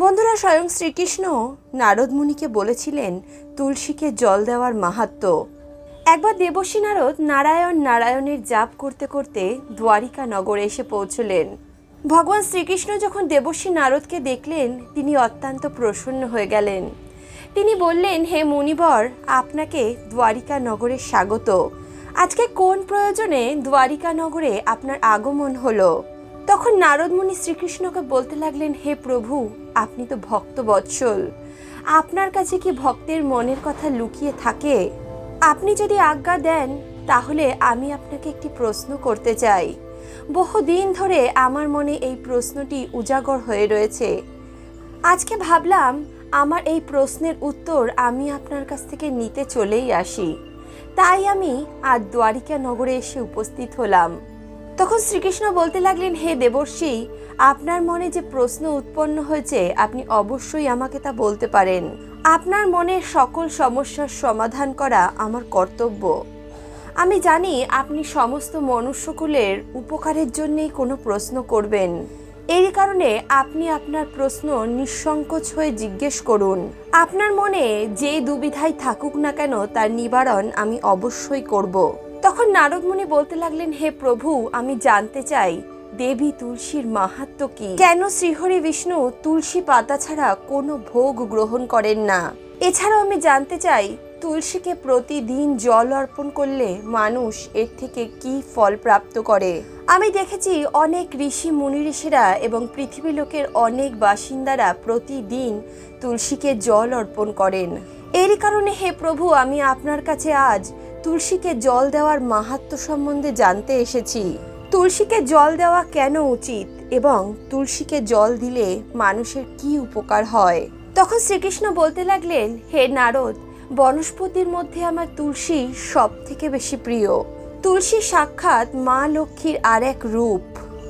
বন্ধুরা, স্বয়ং শ্রীকৃষ্ণ নারদ মুনিকে বলেছিলেন, তুলসীকে জল দেওয়ার মাহাত্ম। একবার দেবশ্রী নারদ নারায়ণ নারায়ণের জাপ করতে করতে দ্বারিকা নগরে এসে পৌঁছলেন। ভগবান শ্রীকৃষ্ণ যখন দেবশ্রী নারদকে দেখলেন, তিনি অত্যন্ত প্রসন্ন হয়ে গেলেন। তিনি বললেন, হে মুনিবর, আপনাকে দ্বারিকা নগরে স্বাগত। আজকে কোন প্রয়োজনে দ্বারিকা নগরে আপনার আগমন হলো? তখন নারদ মুনি শ্রীকৃষ্ণকে বলতে লাগলেন, হে প্রভু, আপনি তো ভক্ত বৎসল। আপনার কাছে কি ভক্তের মনের কথা লুকিয়ে থাকে? আপনি যদি আজ্ঞা দেন, তাহলে আমি আপনাকে একটি প্রশ্ন করতে চাই। বহুদিন ধরে আমার মনে এই প্রশ্নটি উজাগর হয়ে রয়েছে। আজকে ভাবলাম, আমার এই প্রশ্নের উত্তর আমি আপনার কাছ থেকে নিতে চলেই আসি। তাই আমি আজ দ্বারিকা নগরে এসে উপস্থিত হলাম। তখন শ্রীকৃষ্ণ বলতে লাগলেন, হে দেবর্ষি, আপনার মনে যে প্রশ্ন উৎপন্ন হয়েছে, আপনি অবশ্যই আমাকে তা বলতে পারেন। আপনার মনে সকল সমস্যার সমাধান করা আমার কর্তব্য। আমি জানি আপনি সমস্ত মনুষ্যকুলের উপকারের জন্যেই কোনো প্রশ্ন করবেন। এই কারণে আপনি আপনার প্রশ্ন নিঃসংকোচ হয়ে জিজ্ঞেস করুন। আপনার মনে যে দুবিধাই থাকুক না কেন, তার নিবারণ আমি অবশ্যই করব। তখন নারদমুনি বলতে লাগলেন, হে প্রভু, আমি জানতে চাই, দেবী তুলসীর মাহাত্ম কি? কেন শ্রীহরি বিষ্ণু তুলসী পাতা ছাড়া কোনো ভোগ গ্রহণ করেন না? এছাড়াও আমি জানতে চাই, তুলসীকে প্রতিদিন জল অর্পণ করলে মানুষ এর থেকে কি ফল প্রাপ্ত করে? আমি দেখেছি অনেক ঋষি মুনি ঋষিরা এবং পৃথিবী লোকের অনেক বাসিন্দারা প্রতিদিন তুলসীকে জল অর্পণ করেন। এরই কারণে, হে প্রভু, আমি আপনার কাছে আজ তুলসীকে জল দেওয়ার মাহাত্ম সম্বন্ধে জানতে এসেছি। তুলসীকে জল দেওয়া কেন উচিত এবং তুলসীকে জল দিলে মানুষের কি উপকার হয়? তখন শ্রীকৃষ্ণ বলতে লাগলেন, হে নারদ, বনস্পতির মধ্যে আমার তুলসী সব থেকে বেশি প্রিয়। তুলসী সাক্ষাৎ মা লক্ষ্মীর আর এক রূপ।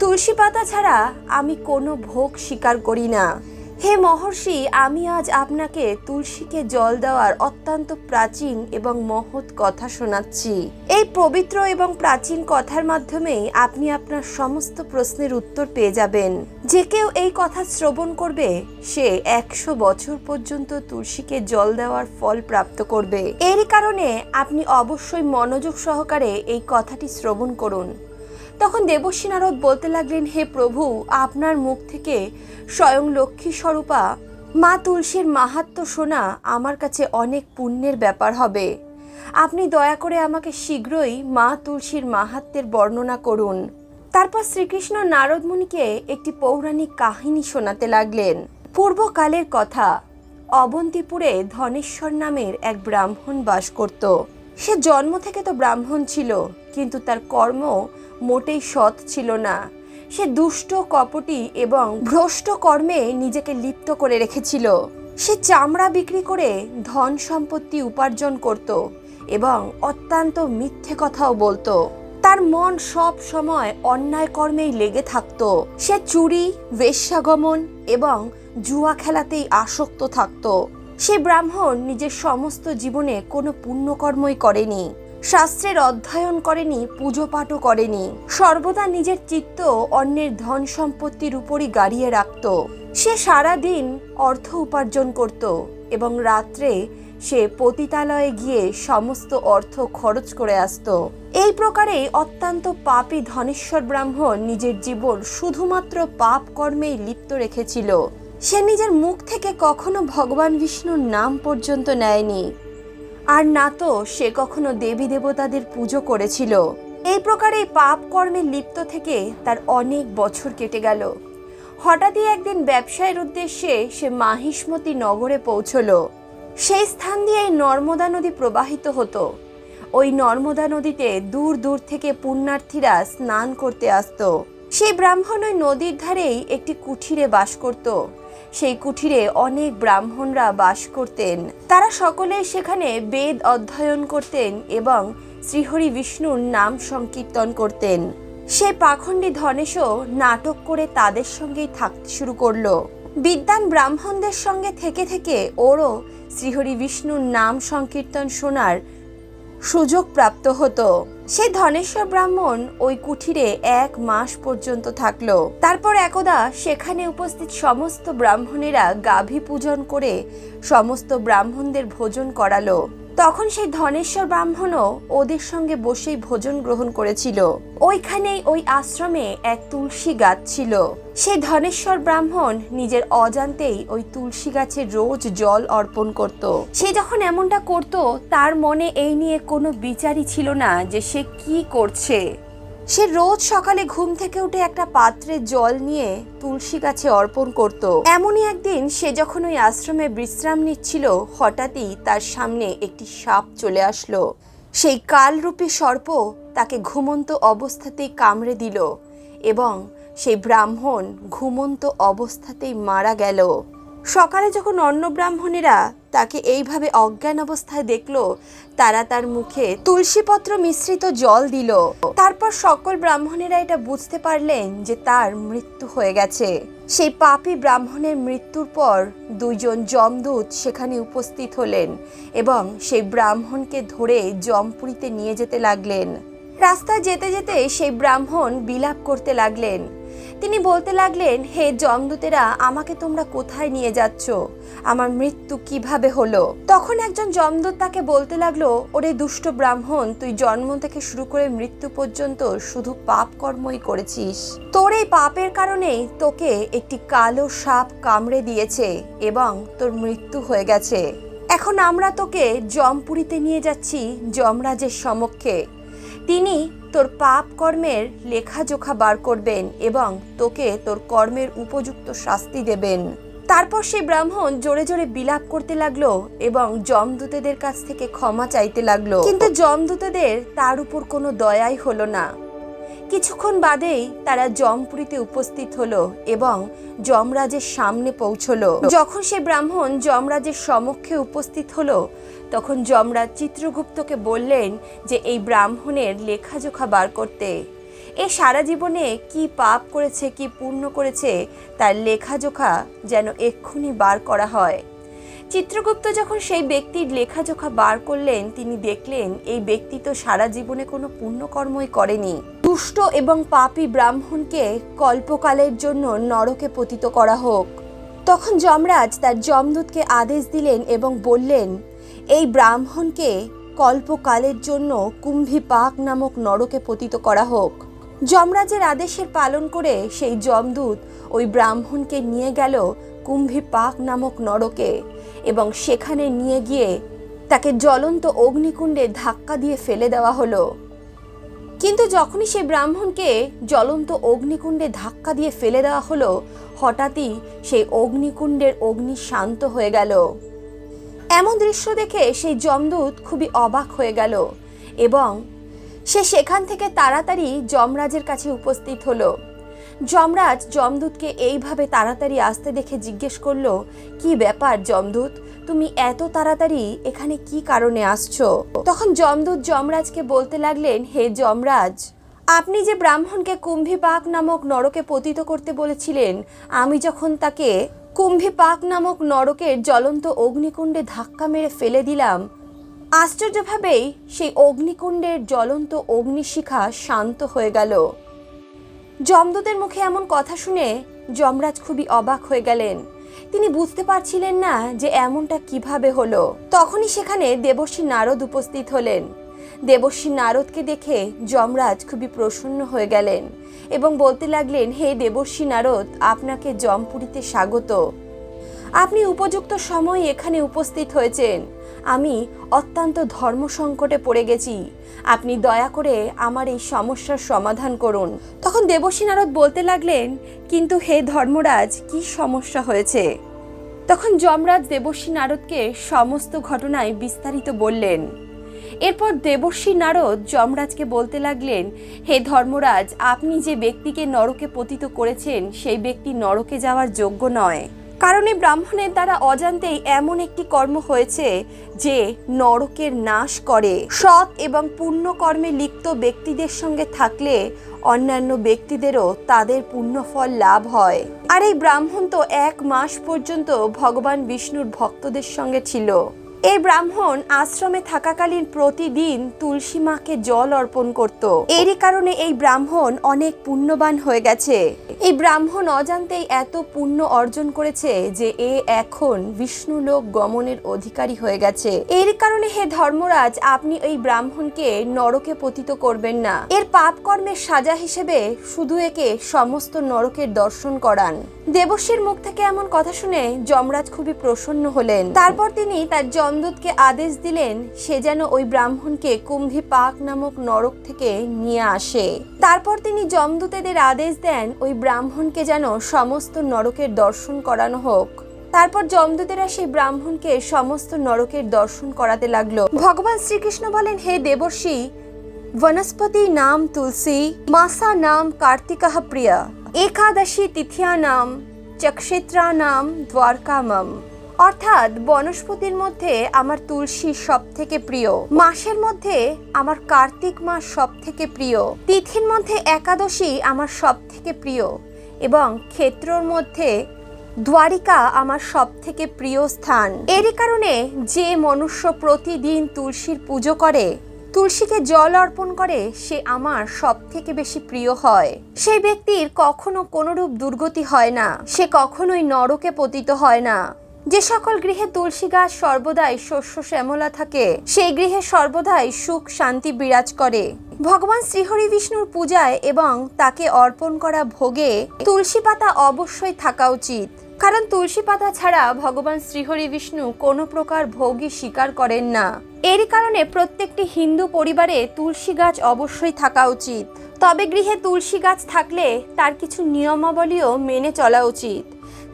তুলসী পাতা ছাড়া আমি কোনো ভোগ স্বীকার করি না। হে মহর্ষি, আমি আজ আপনাকে তুলসীকে জল দেওয়ার অত্যন্ত প্রাচীন এবং মহৎ কথা শোনাচ্ছি। এই পবিত্র এবং প্রাচীন কথার মাধ্যমেই আপনি আপনার সমস্ত প্রশ্নের উত্তর পেয়ে যাবেন। যে কেউ এই কথা শ্রবণ করবে, সে একশো বছর পর্যন্ত তুলসীকে জল দেওয়ার ফল প্রাপ্ত করবে। এরই কারণে আপনি অবশ্যই মনোযোগ সহকারে এই কথাটি শ্রবণ করুন। তখন দেবশ্রী নারদ বলতে লাগলেন, হে প্রভু, আপনার মুখ থেকে স্বয়ং লক্ষ্মী স্বরূপা, মা তুলসীর মাহাত্ম শোনা আমার কাছে অনেক পুণ্যের ব্যাপার হবে। আপনি দয়া করে আমাকে শীঘ্রই মা তুলসীর মাহাত্মের বর্ণনা করুন। তারপর শ্রীকৃষ্ণ নারদ মুনিকে একটি পৌরাণিক কাহিনী শোনাতে লাগলেন। পূর্বকালের কথা, অবন্তিপুরে ধনেশ্বর নামের এক ব্রাহ্মণ বাস করত। সে জন্ম থেকে তো ব্রাহ্মণ ছিল, কিন্তু তার কর্ম মোটেই সৎ ছিল না। সে দুষ্ট, কপটি এবং ভ্রষ্ট কর্মে নিজেকে লিপ্ত করে রেখেছিল। সে চামড়া বিক্রি করে ধন সম্পত্তি উপার্জন করত এবং অত্যন্ত মিথ্যে কথাও বলতো। তার মন সব সময় অন্যায় কর্মেই লেগে থাকত। সে চুরি, বেশ্যাগমন এবং জুয়া খেলাতেই আসক্ত থাকতো। সে ব্রাহ্মণ নিজের সমস্ত জীবনে কোনো পুণ্যকর্মই করেনি। শাস্ত্রের অধ্যয়ন করেনি পুজো পাঠও করেনি। সর্বদা নিজের চিত্ত অন্যের ধন সম্পত্তির উপরই গাড়িয়ে রাখত। সে সারা দিন অর্থ উপার্জন করত এবং রাত্রে সে পতিতালয়ে গিয়ে সমস্ত অর্থ খরচ করে আসতো। এই প্রকারে অত্যন্ত পাপী ধনেশ্বর ব্রাহ্মণ নিজের জীবন শুধুমাত্র পাপ কর্মেই লিপ্ত রেখেছিল। সে নিজের মুখ থেকে কখনো ভগবান বিষ্ণুর নাম পর্যন্ত নেয়নি। আর না তো, সে কখনো দেবী দেবতাদের পুজো করেছিল। এই প্রকারে পাপ কর্মে লিপ্ত থেকে তার অনেক বছর কেটে গেল। হঠাৎই একদিন ব্যবসায়ের উদ্দেশ্যে সে মাহিষ্মতি নগরে পৌঁছলো। সেই স্থান দিয়ে নর্মদা নদী প্রবাহিত হতো। ওই নর্মদা নদীতে দূর দূর থেকে পুণ্যার্থীরা স্নান করতে আসতো। সেই ব্রাহ্মণ ওই নদীর ধারেই একটি কুঠিরে বাস করত। সেই কুঠিরে অনেক ব্রাহ্মণরা বাস করতেন। তারা সকলেই সেখানে বেদ অধ্যয়ন করতেন এবং শ্রীহরি বিষ্ণুর নাম সংকীর্তন করতেন। সেই পাখণ্ডী ধনেশও নাটক করে তাদের সঙ্গেই থাকতে শুরু করল। বিদ্যান ব্রাহ্মণদের সঙ্গে থেকে থেকে ওরও শ্রীহরি বিষ্ণুর নাম সংকীর্তন শোনার সুযোগ প্রাপ্ত হতো। সেই ধনেশ্বর ব্রাহ্মণ ওই কুঠিরে এক মাস পর্যন্ত থাকল। তারপর একদা সেখানে উপস্থিত সমস্ত ব্রাহ্মণেরা গাভী পূজন করে সমস্ত ব্রাহ্মণদের ভোজন করালো। তখন সেই ধনেশ্বর ব্রাহ্মণও ওদের সঙ্গে বসেই ভোজন গ্রহণ করেছিল। ওইখানেই ওই আশ্রমে এক তুলসী গাছ ছিল। সেই ধনেশ্বর ব্রাহ্মণ নিজের অজান্তেই ওই তুলসী গাছে রোজ জল অর্পণ করত। সে যখন এমনটা করত, তার মনে এই নিয়ে কোনো বিচারই ছিল না যে সে কি করছে। সে রোজ সকালে ঘুম থেকে উঠে একটা পাত্রে জল নিয়ে তুলসী গাছে অর্পণ করত। এমনই একদিন সে যখন ওই আশ্রমে বিশ্রাম নিচ্ছিল, হঠাৎই তার সামনে একটি সাপ চলে আসলো। সেই কালরূপী সর্প তাকে ঘুমন্ত অবস্থাতেই কামড়ে দিল এবং সেই ব্রাহ্মণ ঘুমন্ত অবস্থাতেই মারা গেল। সকালে যখন অন্য ব্রাহ্মণেরা তাকে এইভাবে অজ্ঞান অবস্থায় দেখল, তারা তার মুখে তুলসীপত্র মিশ্রিত জল দিল। তারপর সকল ব্রাহ্মণেরা এটা বুঝতে পারলেন যে তার মৃত্যু হয়ে গেছে। সেই পাপি ব্রাহ্মণের মৃত্যুর পর দুইজন যমদূত সেখানে উপস্থিত হলেন এবং সেই ব্রাহ্মণকে ধরে জমপুরীতে নিয়ে যেতে লাগলেন। রাস্তায় যেতে যেতে সেই ব্রাহ্মণ বিলাপ করতে লাগলেন। তিনি বলতে লাগলেন, হে জমদূতেরা আমাকে তোমরা কোথায় নিয়ে যাচ্ছ? আমার মৃত্যু কীভাবে হলো? তখন একজন জমদূত তাকে বলতে লাগল, ওরে দুষ্ট ব্রাহ্মণ, তুই জন্ম থেকে শুরু করে মৃত্যু পর্যন্ত শুধু পাপ কর্মই করেছিস। তোর এই পাপের কারণেই তোকে একটি কালো সাপ কামড়ে দিয়েছে এবং তোর মৃত্যু হয়ে গেছে। এখন আমরা তোকে জমপুরীতে নিয়ে যাচ্ছি যমরাজের সমক্ষে। তিনি তোর পাপ কর্মের লেখাজোখা বার করবেন এবং তোকে তোর কর্মের উপযুক্ত শাস্তি দেবেন। তারপর সেই ব্রাহ্মণ জোরে জোরে বিলাপ করতে লাগল এবং জমদূতেদের কাছ থেকে ক্ষমা চাইতে লাগল। কিন্তু জমদূতেদের তার উপর কোনো দয়াই হলো না। কিছুক্ষণ বাদেই তারা জমপুরীতে উপস্থিত হলো এবং যমরাজের সামনে পৌঁছলো। যখন সে ব্রাহ্মণ যমরাজের সমক্ষে উপস্থিত হলো তখন যমরাজ চিত্রগুপ্তকে বললেন যে এই ব্রাহ্মণের লেখাজোখা বার করতে। এ সারা জীবনে কি পাপ করেছে, কি পূর্ণ করেছে, তার লেখাজোখা যেন এক্ষুনি বার করা হয়। চিত্রগুপ্ত যখন সেই ব্যক্তির লেখাজোখা বার করলেন, তিনি দেখলেন এই ব্যক্তি তো সারা জীবনে কোনো পুণ্যকর্মই করেনি। দুষ্ট এবং পাপী ব্রাহ্মণকে কল্পকালের জন্য নরকে পতিত করা হোক। তখন যমরাজ তার যমদূতকে আদেশ দিলেন এবং বললেন এই ব্রাহ্মণকে কল্পকালের জন্য কুম্ভীপাক নামক নরকে পতিত করা হোক। যমরাজের আদেশের পালন করে সেই যমদূত ওই ব্রাহ্মণকে নিয়ে গেল কুম্ভীপাক নামক নরকে এবং সেখানে নিয়ে গিয়ে তাকে জ্বলন্ত অগ্নিকুণ্ডে ধাক্কা দিয়ে ফেলে দেওয়া হলো। কিন্তু যখনই সেই ব্রাহ্মণকে জ্বলন্ত অগ্নিকুণ্ডে ধাক্কা দিয়ে ফেলে দেওয়া হলো, হঠাৎই সেই অগ্নিকুণ্ডের অগ্নি শান্ত হয়ে গেল। এমন দৃশ্য দেখে সেই যমদূত খুবই অবাক হয়ে গেল এবং সে সেখান থেকে তাড়াতাড়ি যমরাজের কাছে উপস্থিত হলো। যমরাজ যমদূতকে এইভাবে তাড়াতাড়ি আসতে দেখে জিজ্ঞেস করল, কি ব্যাপার যমদূত? তুমি এত তাড়াতাড়ি এখানে কি কারণে আসছো? তখন যমদূত যমরাজকে বলতে লাগলেন, হে যমরাজ, আপনি যে ব্রাহ্মণকে কুম্ভীপাক নামক নরকে পতিত করতে বলেছিলেন, আমি যখন তাকে কুম্ভীপাক নামক নরকের জ্বলন্ত অগ্নিকুণ্ডে ধাক্কা মেরে ফেলে দিলাম। আশ্চর্যভাবেই সেই অগ্নিকুণ্ডের জ্বলন্ত অগ্নিশিখা শান্ত হয়ে গেল। যমদূতের মুখে এমন কথা শুনে যমরাজ খুবই অবাক হয়ে গেলেন। তিনি বুঝতে পারছিলেন না যে এমনটা কীভাবে হলো। তখনই সেখানে দেবর্ষী নারদ উপস্থিত হলেন। দেবর্ষী নারদকে দেখে যমরাজ খুবই প্রসন্ন হয়ে গেলেন এবং বলতে লাগলেন, হে দেবর্ষী নারদ, আপনাকে জমপুরীতে স্বাগত। আপনি উপযুক্ত সময় এখানে উপস্থিত হয়েছেন। আমি অত্যন্ত ধর্ম সংকটে পড়ে গেছি। আপনি দয়া করে আমার এই সমস্যার সমাধান করুন। তখন দেবশ্রী নারদ বলতে লাগলেন, কিন্তু হে ধর্মরাজ, কি সমস্যা হয়েছে? তখন যমরাজ দেবশ্রী নারদকে সমস্ত ঘটনায় বিস্তারিত বললেন এরপর দেবর্ষী নারদ যমরাজকে বলতে লাগলেন, হে ধর্মরাজ, আপনি যে ব্যক্তিকে নরকে পতিত করেছেন, সেই ব্যক্তি নরকে যাওয়ার যোগ্য নয়। কারণ এই ব্রাহ্মণের দ্বারা অজান্তেই এমন একটি কর্ম হয়েছে যে নরকের নাশ করে। সৎ এবং পুণ্য কর্মে লিপ্ত ব্যক্তিদের সঙ্গে থাকলে অন্যান্য ব্যক্তিদেরও তাদের পুণ্যফল লাভ হয়। আর এই ব্রাহ্মণ তো এক মাস পর্যন্ত ভগবান বিষ্ণুর ভক্তদের সঙ্গে ছিল। এই ব্রাহ্মণ আশ্রমে থাকাকালীন প্রতিদিন তুলসী মাকে জল অর্পণ করত। এরই কারণে এই ব্রাহ্মণ অনেক পুণ্যবান হয়ে গেছে। এই ব্রাহ্মণ অজান্তেই এত পুণ্য অর্জন করেছে যে এ এখন বিষ্ণু লোক গমনের অধিকারী হয়ে গেছে। এর কারণে হে ধর্মরাজ, আপনি এই ব্রাহ্মণকে নরকে পতিত করবেন না। এর পাপ কর্মের সাজা হিসেবে শুধু একে সমস্ত নরকের দর্শন করান। দেবশ্রীর মুখ থেকে এমন কথা শুনে যমরাজ খুবই প্রসন্ন হলেন। তারপর তিনি তার যমদূতকে আদেশ দিলেন, সে যেন ওই ব্রাহ্মণকে কুম্ভী পাক নামক নরক থেকে নিয়ে আসে। তারপর তিনি যমদূতেদের আদেশ দেন, ওই ব্রাহ্মণকে যেন সমস্ত নরকের দর্শন করানো হোক। তারপর যমদূতেরা সেই ব্রাহ্মণকে সমস্ত নরকের দর্শন করাতে লাগল। ভগবান শ্রীকৃষ্ণ বলেন, হে দেবর্ষী বনস্পতি নাম তুলসী, মাসা নাম কার্তিকাহ প্রিয়া। একাদশী তিথিয়া নাম চক্ষেত্রানাম, দ্বারকামম। অর্থাৎ বনস্পতির মধ্যে আমার তুলসী সব থেকে প্রিয়। মাসের মধ্যে আমার কার্তিক মাস সব থেকে প্রিয়। তিথির মধ্যে একাদশী আমার সব থেকে প্রিয়। এবং ক্ষেত্রর মধ্যে দ্বারিকা আমার সব থেকে প্রিয় স্থান। এরই কারণে যে মনুষ্য প্রতিদিন তুলসীর পুজো করে তুলসীকে জল অর্পণ করে সে আমার সব থেকে বেশি প্রিয় হয়। সেই ব্যক্তির কখনো কোনোরূপ দুর্গতি হয় না। সে কখনোই নরকে পতিত হয় না। যে সকল গৃহে তুলসী গাছ সর্বদাই শস্য শ্যামলা থাকে, সেই গৃহে সর্বদাই সুখ শান্তি বিরাজ করে। ভগবান শ্রীহরি বিষ্ণুর পূজায় এবং তাকে অর্পণ করা ভোগে তুলসী পাতা অবশ্যই থাকা উচিত। কারণ তুলসী পাতা ছাড়া ভগবান শ্রীহরি বিষ্ণু কোনো প্রকার ভোগই স্বীকার করেন না। এরই কারণে প্রত্যেকটি হিন্দু পরিবারে তুলসী গাছ অবশ্যই থাকা উচিত। তবে গৃহে তুলসী গাছ থাকলে তার কিছু নিয়মাবলীও মেনে চলা উচিত।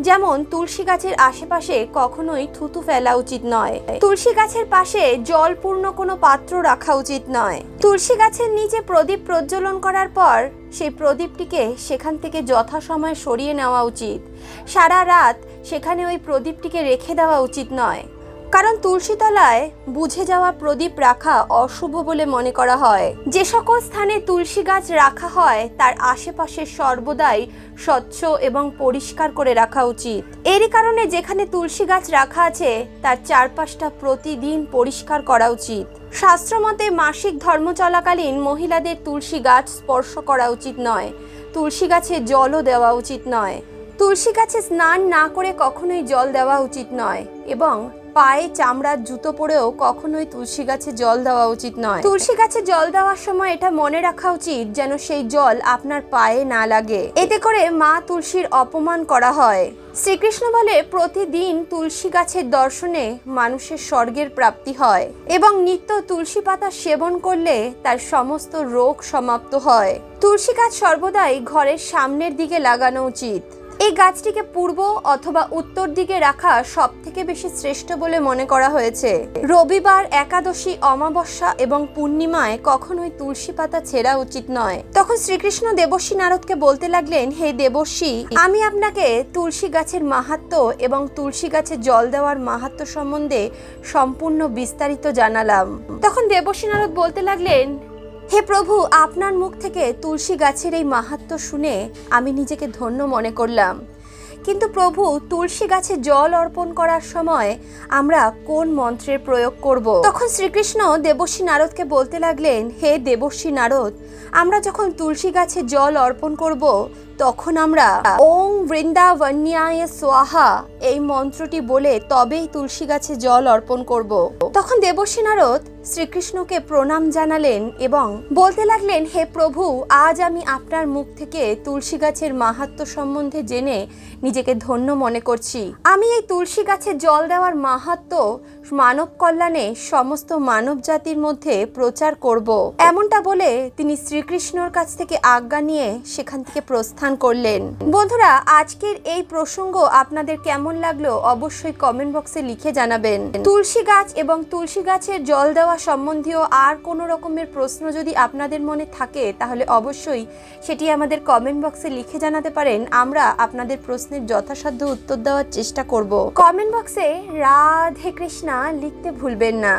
যেমন, তুলসী গাছের আশেপাশে কখনোই থুতু ফেলা উচিত নয়। তুলসী গাছের পাশে জলপূর্ণ কোনো পাত্র রাখা উচিত নয়। তুলসী গাছের নিচে প্রদীপ প্রজ্বলন করার পর সেই প্রদীপটিকে সেখান থেকে যথাসময়ে সরিয়ে নেওয়া উচিত। সারা রাত সেখানে ওই প্রদীপটিকে রেখে দেওয়া উচিত নয়। কারণ তুলসীতলায় বুঝে যাওয়া প্রদীপ রাখা অশুভ বলে মনে করা হয়। যে সকল স্থানে তুলসী গাছ রাখা হয়, তার আশেপাশে সর্বদাই স্বচ্ছ এবং পরিষ্কার করে রাখা উচিত। এরই কারণে যেখানে তুলসী গাছ রাখা আছে, তার চারপাশটা প্রতিদিন পরিষ্কার করা উচিত। শাস্ত্রমতে মাসিক ধর্ম চলাকালীন মহিলাদের তুলসী গাছ স্পর্শ করা উচিত নয়। তুলসী গাছে জলও দেওয়া উচিত নয়। তুলসী গাছে স্নান না করে কখনোই জল দেওয়া উচিত নয় এবং পায়ে চামড়ার জুতো পরেও কখনোই তুলসী গাছে জল দেওয়া উচিত নয়। তুলসী গাছে জল দেওয়ার সময় এটা মনে রাখা উচিত যেন সেই জল আপনার পায়ে না লাগে। এতে করে মা তুলসীর অপমান করা হয়। শ্রীকৃষ্ণ বলে, প্রতিদিন তুলসী গাছের দর্শনে মানুষের স্বর্গের প্রাপ্তি হয় এবং নিত্য তুলসী পাতা সেবন করলে তার সমস্ত রোগ সমাপ্ত হয়। তুলসী গাছ সর্বদাই ঘরের সামনের দিকে লাগানো উচিত। এই গাছটিকে পূর্ব অথবা উত্তর দিকে রাখা সব থেকে বেশি শ্রেষ্ঠ বলে মনে করা হয়েছে। রবিবার একাদশী, অমাবস্যা এবং পূর্ণিমায় কখনোই তুলসী পাতা ছেঁড়া উচিত নয়। তখন শ্রীকৃষ্ণ দেবর্ষী নারদকে বলতে লাগলেন, হে দেবর্ষী, আমি আপনাকে তুলসী গাছের মাহাত্ম্য এবং তুলসী গাছে জল দেওয়ার মাহাত্ম্য সম্বন্ধে সম্পূর্ণ বিস্তারিত জানালাম। তখন দেবর্ষী নারদ বলতে লাগলেন হে প্রভু, আপনার মুখ থেকে তুলসী গাছের এই মাহাত্ম শুনে আমি নিজেকে ধন্য মনে করলাম। কিন্তু প্রভু, তুলসী গাছে জল অর্পণ করার সময় আমরা কোন মন্ত্রের প্রয়োগ করব? তখন শ্রীকৃষ্ণ দেবশ্রী নারদকে বলতে লাগলেন, হে দেবশ্রী নারদ, আমরা যখন তুলসী গাছে জল অর্পণ করব তখন আমরা, ওং বৃন্দাবন্যায় সোয়াহা এই মন্ত্রটি বলে তবেই তুলসী গাছে জল অর্পণ করব। তখন দেবশ্রী নারদ শ্রীকৃষ্ণকে প্রণাম জানালেন এবং বলতে লাগলেন, হে প্রভু, আজ আমি আপনার মুখ থেকে তুলসী গাছের মাহাত্ম্য সম্বন্ধে জেনে নিজেকে ধন্য মনে করছি। আমি এই তুলসী গাছে জল দেওয়ার মাহাত্ম্য মানব কল্যাণে সমস্ত মানব জাতির মধ্যে প্রচার করব। এমনটা বলে তিনি শ্রীকৃষ্ণর কাছ থেকে আজ্ঞা নিয়ে সেখান থেকে প্রস্থান করলেন। বন্ধুরা, আজকের এই প্রসঙ্গ আপনাদের কেমন লাগল অবশ্যই কমেন্ট বক্সে লিখে জানাবেন। তুলসী গাছ এবং তুলসী গাছের জল দেওয়া সম্বন্ধীয় আর কোনো রকমের প্রশ্ন যদি আপনাদের মনে থাকে, তাহলে অবশ্যই সেটি আমাদের কমেন্ট বক্সে লিখে জানাতে পারেন। আমরা আপনাদের প্রশ্নের যথাসাধ্য উত্তর দেওয়ার চেষ্টা করব। কমেন্ট বক্সে রাধে কৃষ্ণা। লিখতে ভুলবেন না।